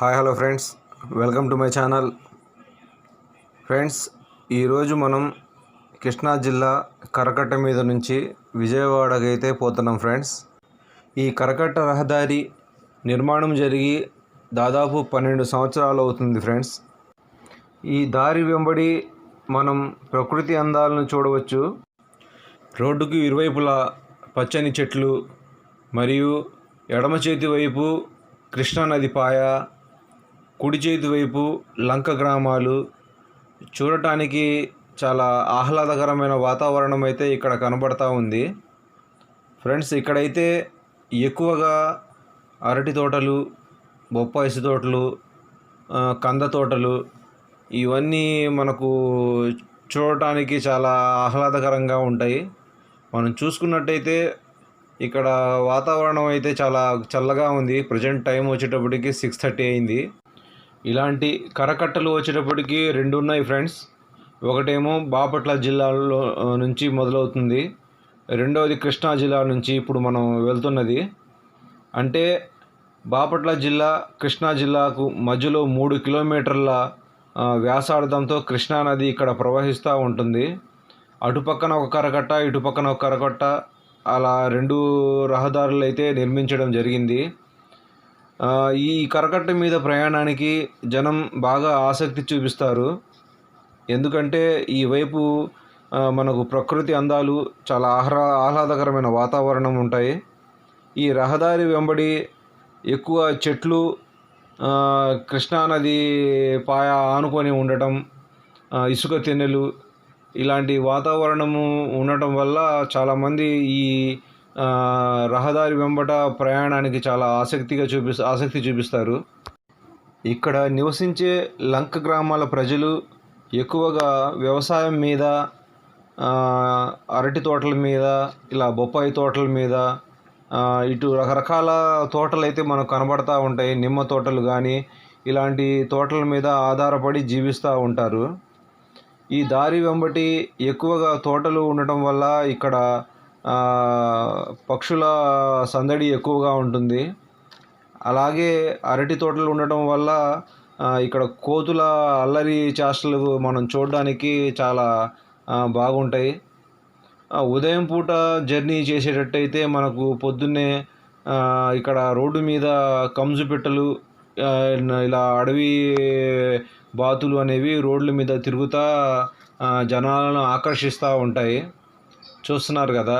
Hi hello friends. Welcome to my channel. Friends ఈరోజు మనం కృష్ణా జిల్లా కరకట్ట మీద నుంచి విజయవాడకైతే పోతున్నాం ఫ్రెండ్స్. ఈ కరకట్ట రహదారి నిర్మాణం జరిగి దాదాపు పన్నెండు సంవత్సరాలు అవుతుంది ఫ్రెండ్స్. ఈ దారి వెంబడి మనం ప్రకృతి అందాలను చూడవచ్చు. రోడ్డుకు ఇరువైపులా పచ్చని చెట్లు మరియు ఎడమ చేతి వైపు కృష్ణానది పాయ కుడి చేతి వైపు లంక గ్రామాలు చూడటానికి చాలా ఆహ్లాదకరమైన వాతావరణం అయితే ఇక్కడ కనబడతా ఉంది. ఫ్రెండ్స్ ఇక్కడైతే ఎక్కువగా అరటి తోటలు బొప్పాయిసి తోటలు కంద తోటలు ఇవన్నీ మనకు చూడటానికి చాలా ఆహ్లాదకరంగా ఉంటాయి. మనం చూసుకున్నట్టయితే ఇక్కడ వాతావరణం అయితే చాలా చల్లగా ఉంది. ప్రజెంట్ టైం వచ్చేటప్పటికి సిక్స్ థర్టీ అయింది. ఇలాంటి కరకట్టలు వచ్చేటప్పటికి రెండు ఉన్నాయి ఫ్రెండ్స్. ఒకటేమో బాపట్ల జిల్లాలో నుంచి మొదలవుతుంది. రెండవది కృష్ణా జిల్లా నుంచి ఇప్పుడు మనం వెళ్తున్నది. అంటే బాపట్ల జిల్లా కృష్ణా జిల్లాకు మధ్యలో మూడు కిలోమీటర్ల వ్యాసార్థంతో కృష్ణా నది ఇక్కడ ప్రవహిస్తూ ఉంటుంది. అటుపక్కన ఒక కరకట్ట ఇటుపక్కన ఒక కరకట్ట అలా రెండు రహదారులు అయితే నిర్మించడం జరిగింది. ఈ కరకట్ట మీద ప్రయాణానికి జనం బాగా ఆసక్తి చూపిస్తారు. ఎందుకంటే ఈ వైపు మనకు ప్రకృతి అందాలు చాలా ఆహ్లా ఆహ్లాదకరమైన వాతావరణం ఉంటాయి. ఈ రహదారి వెంబడి ఎక్కువ చెట్లు కృష్ణానది పాయ ఆనుకొని ఉండటం ఇసుక తెన్నెలు ఇలాంటి వాతావరణము ఉండటం వల్ల చాలామంది ఈ రహదారి వెంబట ప్రయాణానికి చాలా ఆసక్తిగా చూపి ఆసక్తి చూపిస్తారు. ఇక్కడ నివసించే లంక గ్రామాల ప్రజలు ఎక్కువగా వ్యవసాయం మీద అరటి తోటల మీద ఇలా బొప్పాయి తోటల మీద ఇటు రకరకాల తోటలు అయితే మనకు కనబడతా ఉంటాయి. నిమ్మ తోటలు కానీ ఇలాంటి తోటల మీద ఆధారపడి జీవిస్తూ ఉంటారు. ఈ దారి వెంబటి ఎక్కువగా తోటలు ఉండటం వల్ల ఇక్కడ పక్షుల సందడి ఎక్కువగా ఉంటుంది. అలాగే అరటి తోటలు ఉండటం వల్ల ఇక్కడ కోతుల అల్లరి చేష్టలు మనం చూడడానికి చాలా బాగుంటాయి. ఉదయం పూట జర్నీ చేసేటట్టయితే మనకు పొద్దున్నే ఇక్కడ రోడ్డు మీద కంజు పిట్టలు ఇలా అడవి బాతులు అనేవి రోడ్ల మీద తిరుగుతా జనాలను ఆకర్షిస్తూ ఉంటాయి. చూస్తున్నారు కదా.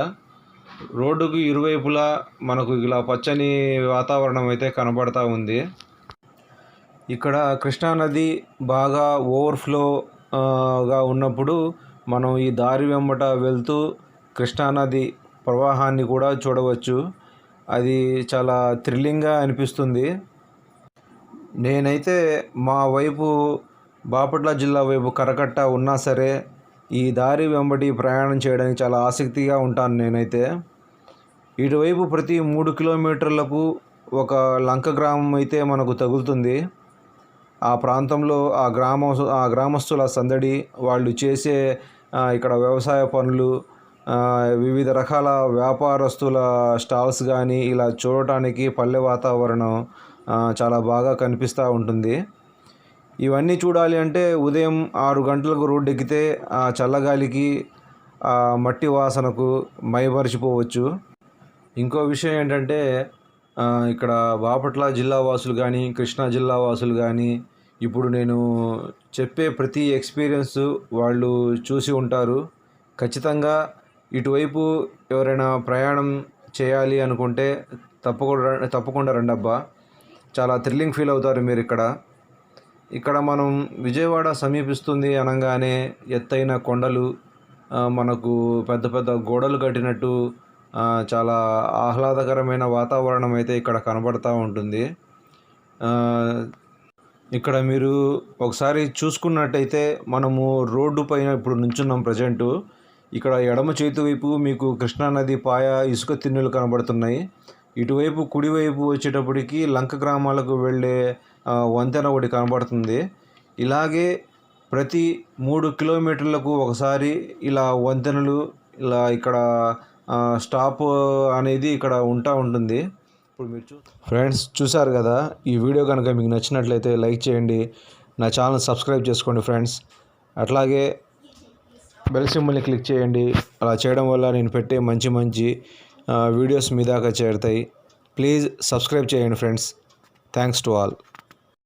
రోడ్డుకు ఇరువైపులా మనకు ఇలా పచ్చని వాతావరణం అయితే కనబడతా ఉంది. ఇక్కడ కృష్ణానది బాగా ఓవర్ఫ్లోగా ఉన్నప్పుడు మనం ఈ దారి వెంబట వెళ్తూ కృష్ణానది ప్రవాహాన్ని కూడా చూడవచ్చు. అది చాలా థ్రిల్లింగ్గా అనిపిస్తుంది. నేనైతే మా వైపు బాపట్ల జిల్లా వైపు కరకట్ట ఉన్నా సరే ఈ దారి వెంబడి ప్రయాణం చేయడానికి చాలా ఆసక్తిగా ఉంటాను నేనైతే. ఇటువైపు ప్రతి మూడు కిలోమీటర్లకు ఒక లంక గ్రామం అయితే మనకు తగులుతుంది. ఆ ప్రాంతంలో ఆ గ్రామ ఆ గ్రామస్తుల సందడి వాళ్ళు చేసే ఇక్కడ వ్యవసాయ పనులు వివిధ రకాల వ్యాపారస్తుల స్టాల్స్ కానీ ఇలా చూడటానికి పల్లె వాతావరణం చాలా బాగా కనిపిస్తూ ఉంటుంది. ఇవన్నీ చూడాలి అంటే ఉదయం ఆరు గంటలకు రోడ్డు ఎక్కితే ఆ చల్లగాలికి ఆ మట్టి వాసనకు మైమరిచిపోవచ్చు. ఇంకో విషయం ఏంటంటే ఇక్కడ బాపట్ల జిల్లా వాసులు కానీ కృష్ణా జిల్లా వాసులు కానీ ఇప్పుడు నేను చెప్పే ప్రతి ఎక్స్పీరియన్స్ వాళ్ళు చూసి ఉంటారు. ఖచ్చితంగా ఇటువైపు ఎవరైనా ప్రయాణం చేయాలి అనుకుంటే తప్పకుండా తప్పకుండా రండబ్బా. చాలా థ్రిల్లింగ్ ఫీల్ అవుతారు మీరు ఇక్కడ ఇక్కడ మనం విజయవాడ సమీపిస్తుంది అనగానే ఎత్తైన కొండలు మనకు పెద్ద పెద్ద గోడలు కట్టినట్టు చాలా ఆహ్లాదకరమైన వాతావరణం అయితే ఇక్కడ కనబడతా ఉంటుంది. ఇక్కడ మీరు ఒకసారి చూసుకున్నట్టయితే మనము రోడ్డు పైన ఇప్పుడు నుంచున్నాం ప్రజెంటు. ఇక్కడ ఎడమ చేతి వైపు మీకు కృష్ణానది పాయ ఇసుక తిన్నులు కనబడుతున్నాయి. ఇటువైపు కుడివైపు వచ్చేటప్పటికి లంక గ్రామాలకు వెళ్ళే వంతెన ఒకటి కనబడుతుంది. ఇలాగే ప్రతి మూడు కిలోమీటర్లకు ఒకసారి ఇలా వంతెనలు ఇలా ఇక్కడ స్టాప్ అనేది ఇక్కడ ఉంటా ఉంటుంది. ఇప్పుడు మీరు చూ ఫ్రెండ్స్ చూసారు కదా ఈ వీడియో కనుక మీకు నచ్చినట్లయితే లైక్ చేయండి. నా ఛానల్ సబ్స్క్రైబ్ చేసుకోండి ఫ్రెండ్స్. అట్లాగే బెల్ సింబల్ని క్లిక్ చేయండి. అలా చేయడం వల్ల నేను పెట్టే మంచి మంచి వీడియోస్ మీ దాకా చేరుతాయి. ప్లీజ్ సబ్స్క్రైబ్ చేయండి ఫ్రెండ్స్ థ్యాంక్స్ టు ఆల్